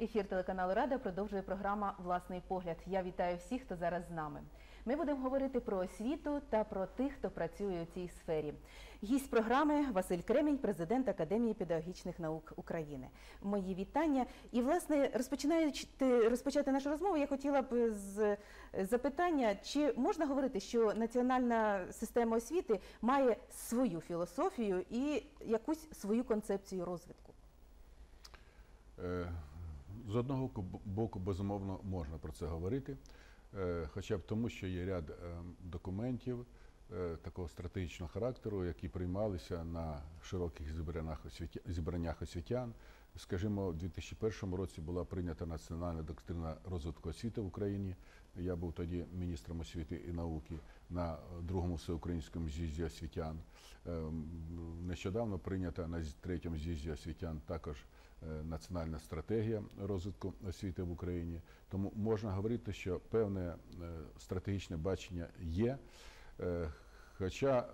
Ефір телеканалу Рада продовжує програма Власний погляд. Я вітаю всіх, хто зараз з нами. Ми будемо говорити про освіту та про тих, хто працює у цій сфері. Гість програми Василь Кремінь, президент Академії педагогічних наук України. Мої вітання. І власне розпочинаючи розпочати нашу розмову, я хотіла б з запитання, чи можна говорити, що національна система освіти має свою філософію і якусь свою концепцію розвитку? Е, З одного ку- боку, безумовно, можна про це говорити, е, хоча б тому, що є ряд е, документів е, такого стратегічного характеру, які приймалися на широких зібраннях освітян. Скажімо, у 2001 році була прийнята національна доктрина розвитку освіти в Україні. Я був тоді міністром освіти і науки на другому всеукраїнському з'їзді освітян. Е, Нещодавно прийнята на третьому з'їзді освітян також національна стратегія розвитку освіти в Україні. Тому можна говорити, що певне е, стратегічне бачення є. Е, Хоча е,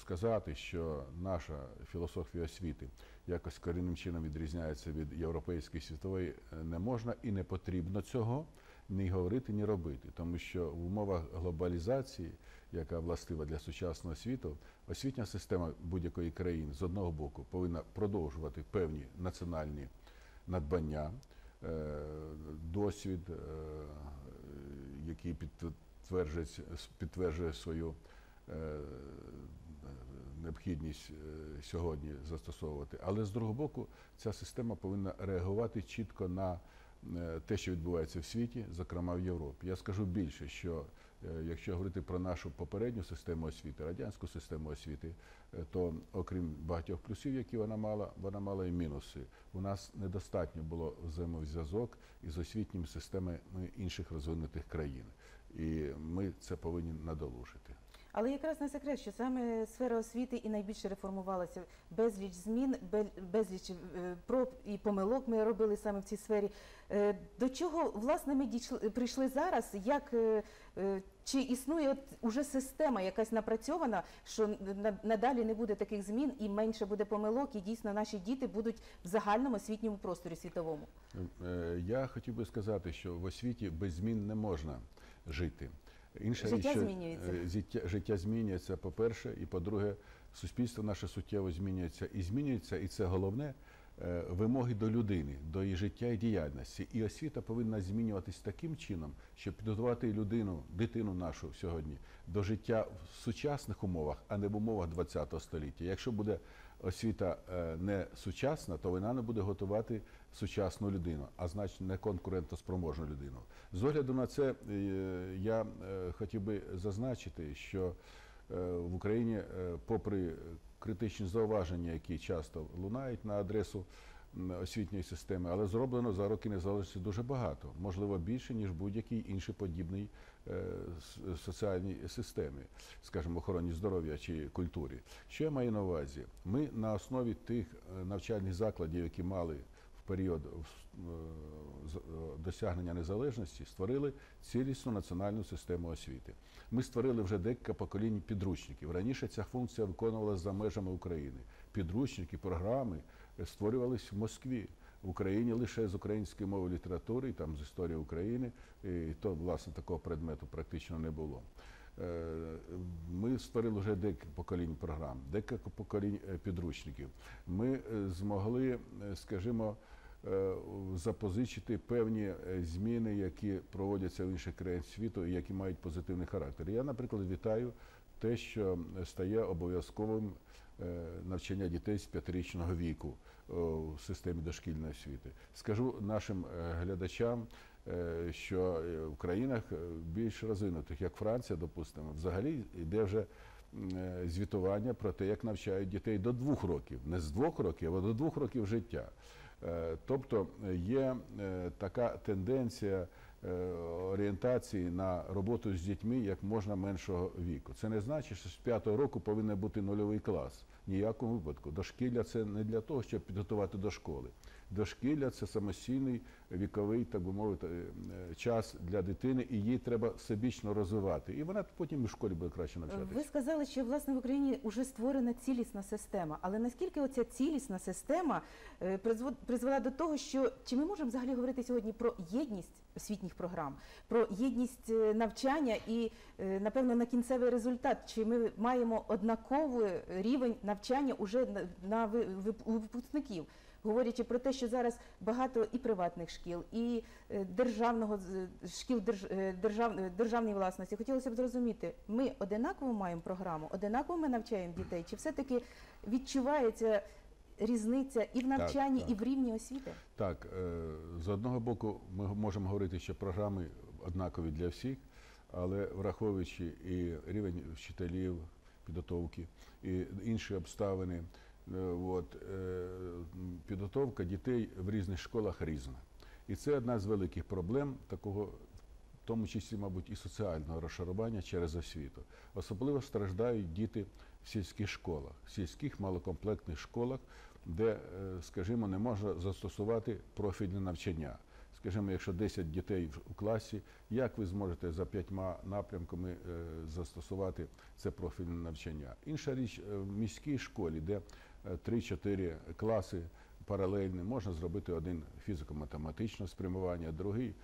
сказати, що наша філософія освіти якось корінним чином відрізняється від європейської світової, е, не можна і не потрібно цього ні говорити, ні робити, тому що в умовах глобалізації, яка властива для сучасного світу, освітня система будь-якої країни з одного боку повинна продовжувати певні національні надбання, е, досвід, е, який підтверджує, підтверджує свою е, необхідність сьогодні застосовувати. Але з другого боку, ця система повинна реагувати чітко на те, що відбувається в світі, зокрема в Європі. Я скажу більше, що е, якщо говорити про нашу попередню систему освіти, радянську систему освіти, е, то окрім багатьох плюсів, які вона мала, вона мала і мінуси. У нас недостатньо було взаємозв'язок із освітніми системами інших розвинутих країн. І ми це повинні надолужити. Але якраз не секрет, що саме сфера освіти і найбільше реформувалася. Безліч змін, бе- безліч е, проб і помилок ми робили саме в цій сфері. Е, До чого власне ми прийшли зараз? Як е, чи існує от уже система якась напрацьована, що на- надалі не буде таких змін і менше буде помилок, і дійсно наші діти будуть в загальному освітньому просторі світовому? Я хотів би сказати, що в освіті без змін не можна жити. Інша Життя річ, змінюється. е, Життя, життя змінюється, по-перше, і по-друге, суспільство наше суттєво змінюється і змінюється, і це головне. Е, Вимоги до людини, до її життя і діяльності. І освіта повинна змінюватись таким чином, щоб підготувати людину, дитину нашу сьогодні до життя в сучасних умовах, а не в умовах ХХ століття. Якщо буде освіта е, не сучасна, то вона не буде готувати сучасну людину, а значить не конкурентоспроможну людину. З огляду на це е, я хотів би зазначити, що в Україні, попри критичні зауваження, які часто лунають на адресу освітньої системи, але зроблено за роки незалежності дуже багато, можливо, більше ніж будь-який іншій подібний е, соціальній системі, скажімо, охороні здоров'я чи культурі. Що я маю на увазі? Ми на основі тих е, навчальних закладів, які мали період е, е, досягнення незалежності, створили цілісну національну систему освіти. Ми створили вже декілька поколінь підручників. Раніше ця функція виконувалася за межами України. Підручники, програми е, створювалися в Москві. В Україні лише з української мови літератури, і там з історії України, і то власне такого предмету практично не було. Ми створили вже декілька поколінь програм, декілька поколінь підручників. Ми змогли, скажімо, запозичити певні е, зміни, які проводяться в інших країнах світу і які мають позитивний характер. Я, наприклад, вітаю те, що стає обов'язковим е, навчання дітей з п'ятирічного віку е, в системі дошкільної освіти. Скажу нашим е, глядачам, е, що е, в країнах е, більш розвинутих, як Франція, допустимо, взагалі йде вже е, звітування про те, як навчають дітей до двох років, не з двох років, а до двох років життя. Е, Тобто є е, така тенденція е, орієнтації на роботу з дітьми як можна меншого віку. Це не значить, що з п'ятого року повинен бути нульовий клас. Ніякому випадку. Дошкілля це не для того, щоб підготувати до школи. Дошкілля це самостійний віковий, так би мовити, е, час для дитини, і її треба всебічно розвивати. І вона потім в школі буде краще навчатися. Ви сказали, що власне в Україні вже створена цілісна система. Але наскільки оця цілісна система е, призвела до того, що чи ми можемо взагалі говорити сьогодні про єдність освітніх програм, про єдність е, навчання і е, напевно на кінцевий результат? Чи ми маємо однаковий рівень навчання уже на, випускників? Говорячи про те, що зараз багато і приватних шкіл, і е, державного шкіл держ, е, держав, е, державної власності, хотілося б зрозуміти, ми одинаково маємо програму, одинаково ми навчаємо дітей, чи все-таки відчувається різниця і в навчанні, так. і в рівні освіти? Так, з одного боку, ми можемо говорити, що програми однакові для всіх, але враховуючи і рівень вчителів, підготовки, і інші обставини, от, е, підготовка дітей в різних школах різна. І це одна з великих проблем такого, в тому числі, мабуть, і соціального розшарування через освіту. Особливо страждають діти в сільських школах, в сільських малокомплектних школах, де, е, скажімо, не можна застосувати профільне навчання. Скажімо, якщо 10 дітей в- класі, як ви зможете за п'ятьма напрямками е, застосувати це профільне навчання? Інша річ е, в міській школі, де е, 3-4 класи паралельні, можна зробити один фізико-математичне спрямування, другий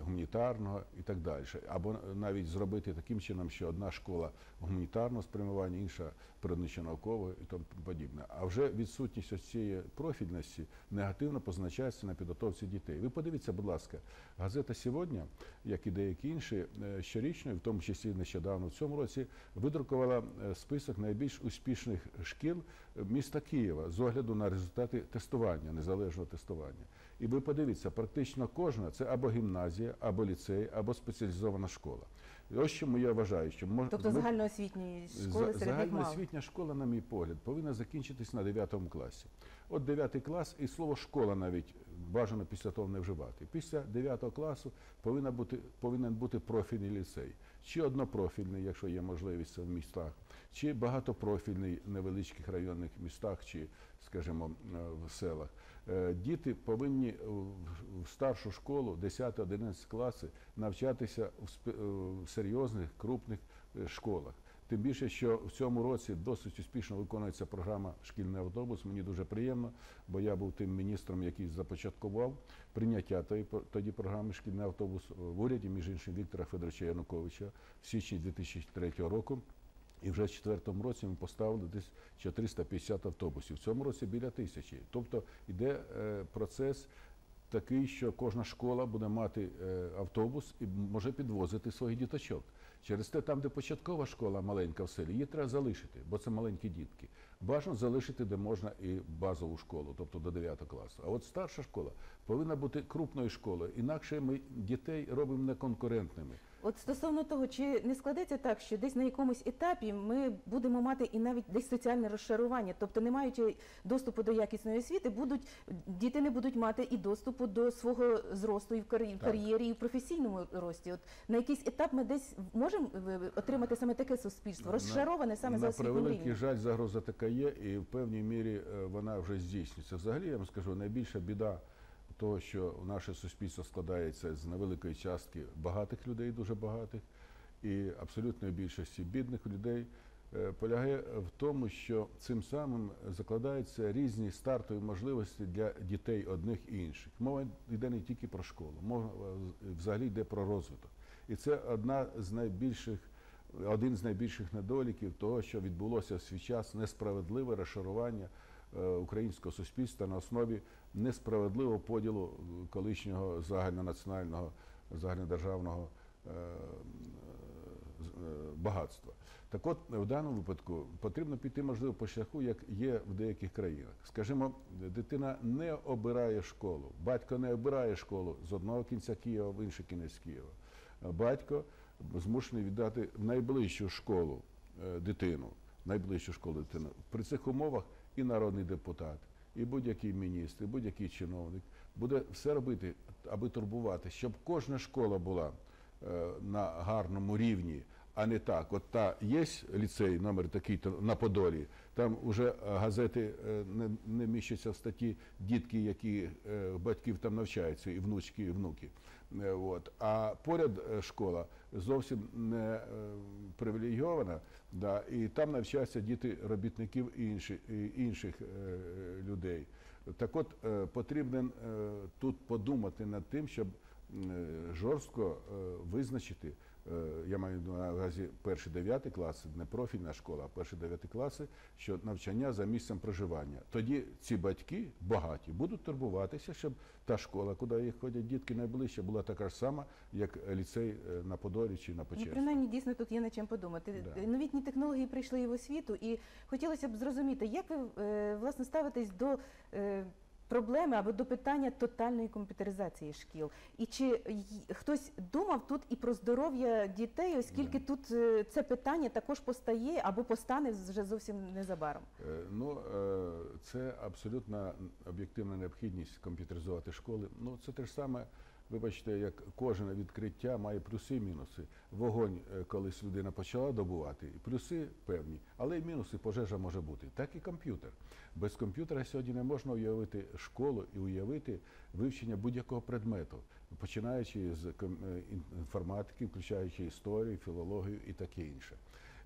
гуманітарного і так далі. Або навіть зробити таким чином, що одна школа гуманітарного спрямування, інша природничо-наукового і тому подібне. А вже відсутність ось цієї профільності негативно позначається на підготовці дітей. Ви подивіться, будь ласка, газета сьогодні, як і деякі інші, е, щорічно, в тому числі нещодавно в цьому році, видрукувала е, список найбільш успішних шкіл е, міста Києва з огляду на результати тестування, незалежного тестування. І ви подивіться, практично кожна це або гімназія, або ліцей, або спеціалізована школа. І ось чому я вважаю, що мож... Тобто ми- загальноосвітні школи серед загальноосвітня школа, на мій погляд, повинна закінчитись на 9 класі. От 9 клас, і слово школа навіть бажано після того не вживати. Після 9 класу повинна бути, повинен бути профільний ліцей. Чи однопрофільний, якщо є можливість це в містах, чи багатопрофільний в невеличких районних містах, чи, скажімо, е, в селах. Е, Діти повинні в- старшу школу, 10-11 класи, навчатися в е, серйозних, крупних е, школах. Тим більше, що в цьому році досить успішно виконується програма Шкільний автобус. Мені дуже приємно, бо я був тим міністром, який започаткував прийняття тої тоді програми Шкільний автобус в уряді, між іншим Віктора Федоровича Януковича в січні 2003 року. І вже в четвертому році ми поставили десь 450 автобусів. В цьому році біля тисячі. Тобто йде е, процес такий, що кожна школа буде мати е, автобус і може підвозити своїх діточок. Через те, там, де початкова школа маленька в селі, її треба залишити, бо це маленькі дітки. Бажано залишити, де можна і базову школу, тобто до 9 класу. А от старша школа повинна бути крупною школою, інакше ми дітей робимо неконкурентними. От стосовно того, чи не складеться так, що десь на якомусь етапі ми будемо мати і навіть десь соціальне розшарування, тобто не маючи доступу до якісної освіти, будуть діти не будуть мати і доступу до свого зросту і в кар'є- кар'єрі, і в професійному рості. От на якийсь етап ми десь можемо е, отримати саме таке суспільство, розшароване саме за на превеликий рівнем. жаль, загроза така є, і в певній мірі е, вона вже здійснюється. Взагалі, я вам скажу, найбільша біда того, що наше суспільство складається з невеликої частки багатих людей, дуже багатих, і абсолютної більшості бідних людей. е, Полягає в тому, що цим самим закладаються різні стартові можливості для дітей одних і інших. Мова йде не тільки про школу, мова взагалі йде про розвиток. І це одна з найбільших один з найбільших недоліків того, що відбулося в свій час несправедливе розшарування українського суспільства на основі несправедливого поділу е, колишнього загальнонаціонального загальнодержавного е, е, багатства. Так от в даному випадку потрібно піти, можливо, по шляху, як є в деяких країнах. Скажімо, дитина не обирає школу, батько не обирає школу з одного кінця Києва в інший кінець Києва. Батько змушений віддати найближчу школу е, дитину, найближчу школу дитину. При цих умовах і народний депутат, і будь-який міністр, і будь-який чиновник буде все робити, аби турбувати, щоб кожна школа була е, на гарному рівні, а не так. От та є ліцей номер такий-то на Подолі, там вже газети е, не, не міщаться в статті дітки, які е, батьків там навчаються, і внучки, і внуки. Е, От. А поряд е, школа зовсім не е, привілейована, да, і там навчаються діти робітників і інші, і інших е, людей. Так от е, потрібно е, тут подумати над тим, щоб е, жорстко е, визначити, е, я маю на увазі перші дев'яті класи, не профільна школа, а перші дев'яті класи, що навчання за місцем проживання. Тоді ці батьки багаті будуть турбуватися, щоб та школа, куди їх ходять дітки найближче, була така ж сама, як ліцей е, на Подолі чи на Ну, Печерську. принаймні, дійсно тут є над чим подумати. Да. Новітні технології прийшли і в освіту, і хотілося б зрозуміти, як ви е, власне ставитесь до е, проблеми або до питання тотальної комп'ютеризації шкіл. І чи хтось думав тут і про здоров'я дітей, оскільки тут е, це питання також постає або постане вже зовсім незабаром? Е, Ну, е, це абсолютно об'єктивна необхідність комп'ютеризувати школи. Ну, це те ж саме, вибачте, як кожне відкриття має плюси і мінуси. Вогонь е, колись людина почала добувати, і плюси певні, але й мінуси пожежа може бути. Так і комп'ютер. Без комп'ютера сьогодні не можна уявити школу і уявити вивчення будь-якого предмету, починаючи з е, інформатики, включаючи історію, філологію і таке інше.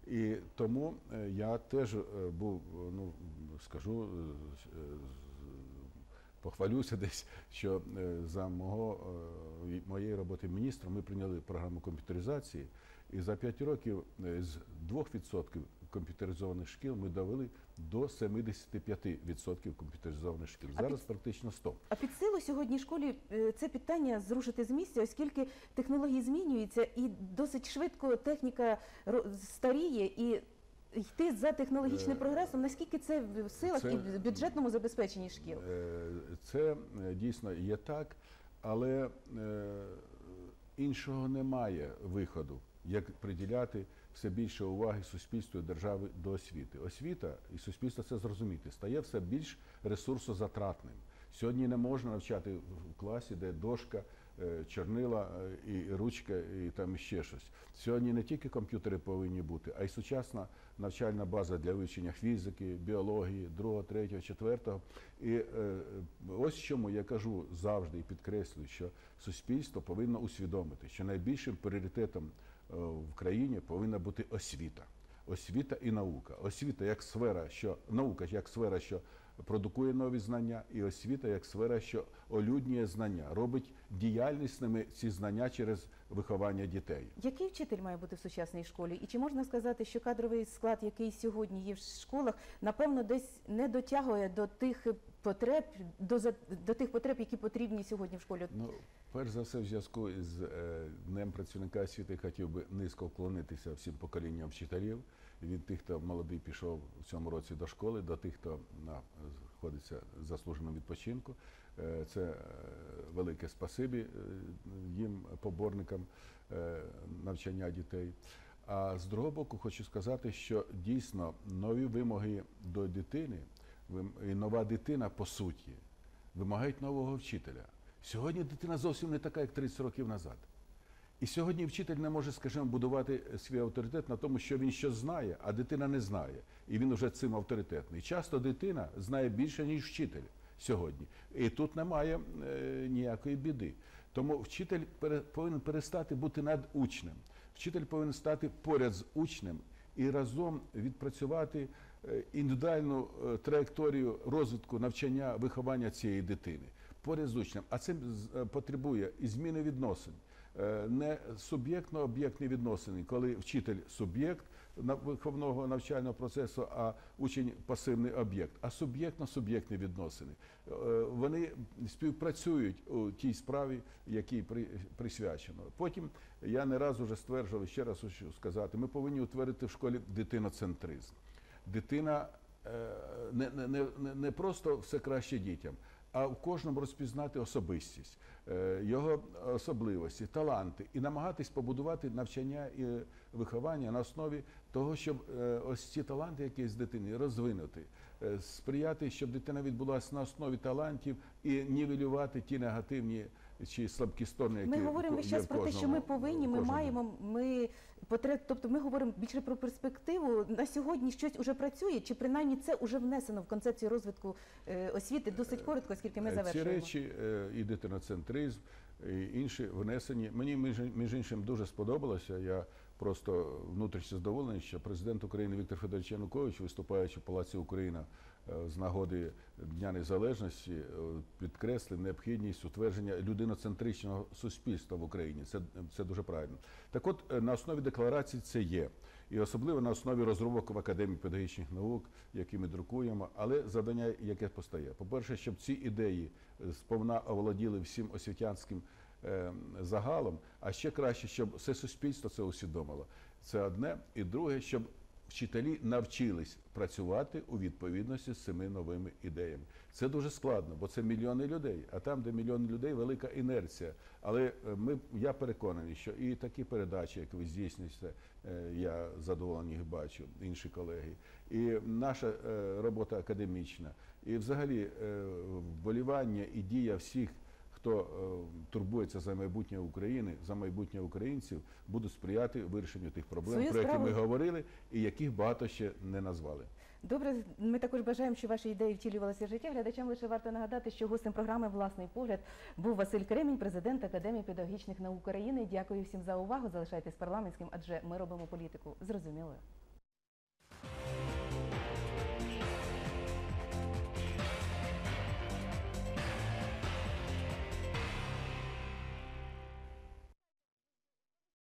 І тому е, я теж був, ну скажу, похвалюся десь, що е, за мого, е, моєї роботи міністром ми прийняли програму комп'ютеризації, і за 5 років е, з 2% комп'ютеризованих шкіл ми довели до 75% комп'ютеризованих шкіл. А Зараз під- практично 100. А під силу сьогодні школі це питання зрушити з місця, оскільки технології змінюються і досить швидко техніка старіє і. Йти за технологічним Е, прогресом, наскільки це в силах це- і в бюджетному забезпеченні шкіл? Е, Це е, дійсно є так, але іншого немає виходу, як приділяти все більше уваги суспільству і держави до освіти. Освіта і суспільство це зрозуміти, стає все більш ресурсозатратним. Сьогодні не можна навчати в класі, де дошка, е, чорнила е, і ручка, і там ще щось. Сьогодні не тільки комп'ютери повинні бути, а й сучасна навчальна база для вивчення фізики, біології, другого, третього, четвертого. І е, ось чому я кажу завжди і підкреслюю, що суспільство повинно усвідомити, що найбільшим пріоритетом в країні повинна бути освіта. Освіта і наука. Освіта як сфера, що наука як сфера, що продукує нові знання, і освіта як сфера, що олюднює знання, робить діяльнісними ці знання через виховання дітей. Який вчитель має бути в сучасній школі? І чи можна сказати, що кадровий склад, який сьогодні є в школах, напевно, десь не дотягує до тих потреб, до, до тих потреб, які потрібні сьогодні в школі? Ну, перш за все, в зв'язку з е, Днем працівника освіти хотів би низько вклонитися всім поколінням вчителів. Від тих, хто молодий пішов в цьому році до школи, до тих, хто знаходиться в заслуженому відпочинку. Е, Це е, велике спасибі е, їм, поборникам навчання дітей. А з другого боку, хочу сказати, що дійсно нові вимоги до дитини, і нова дитина по суті вимагають нового вчителя. Сьогодні дитина зовсім не така, як 30 років назад. І сьогодні вчитель не може, скажімо, будувати свій авторитет на тому, що він щось знає, а дитина не знає. І він вже цим авторитетний. Часто дитина знає більше, ніж вчитель сьогодні. І тут немає е, ніякої біди. Тому вчитель пере- повинен перестати бути над учнем. Вчитель повинен стати поряд з учнем і разом відпрацювати е, індивідуальну е, траєкторію розвитку навчання, виховання цієї дитини з. А це потребує і зміни відносин. Е, Не суб'єктно-об'єктні відносини, коли вчитель суб'єкт виховного навчального процесу, а учень пасивний об'єкт, а суб'єктно-суб'єктні відносини. Е, Вони співпрацюють у тій справі, якій при- присвячено. Потім я не раз уже стверджував, ще раз хочу сказати, ми повинні утворити в школі дитиноцентризм. Дитина е, не просто все краще дітям, а в кожному розпізнати особистість, е, його особливості, таланти і намагатись побудувати навчання і виховання на основі того, щоб е, ось ці таланти, які з дитини, розвинути, е, сприяти, щоб дитина відбулася на основі талантів і нівелювати ті негативні чи слабкі сторони, які Ми говоримо є зараз про те, що ми повинні, ми кожному. маємо, ми потреб, тобто ми говоримо більше про перспективу. На сьогодні щось уже працює, чи принаймні це вже внесено в концепцію розвитку е, освіти досить коротко, оскільки ми Е, Ці речі, е, і дитиноцентризм, і інші внесені. Мені між, іншим дуже сподобалося. Я просто внутрішньо задоволений, що президент України Віктор Федорович Янукович, виступаючи в Палаці Україна з нагоди Дня Незалежності, е, підкреслив необхідність утвердження людиноцентричного суспільства в Україні. Це, це дуже правильно. Так от е, на основі декларації це є. І особливо на основі розробок в Академії педагогічних наук, які ми друкуємо, але завдання, яке постає. По-перше, щоб ці ідеї е, сповна оволоділи всім освітянським е, загалом, а ще краще, щоб все суспільство це усвідомило. Це одне. І друге, щоб вчителі навчились працювати у відповідності з цими новими ідеями. Це дуже складно, бо це мільйони людей. А там, де мільйони людей, велика інерція. Але е, ми, я переконаний, що і такі передачі, як ви здійснюєте, е, я задоволений їх бачу, інші колеги, і наша е, робота академічна, і взагалі вболівання і дія всіх. Хто е, турбується за майбутнє України, за майбутнє українців, будуть сприяти вирішенню тих проблем, Свою про які справу- ми говорили, і яких багато ще не назвали. Добре, ми також бажаємо, що ваші ідеї втілювалися в життя. Глядачам лише варто нагадати, що гостем програми Власний погляд був Василь Кремінь, президент Академії педагогічних наук України. Дякую всім за увагу. Залишайтесь парламентським, адже ми робимо політику зрозумілою.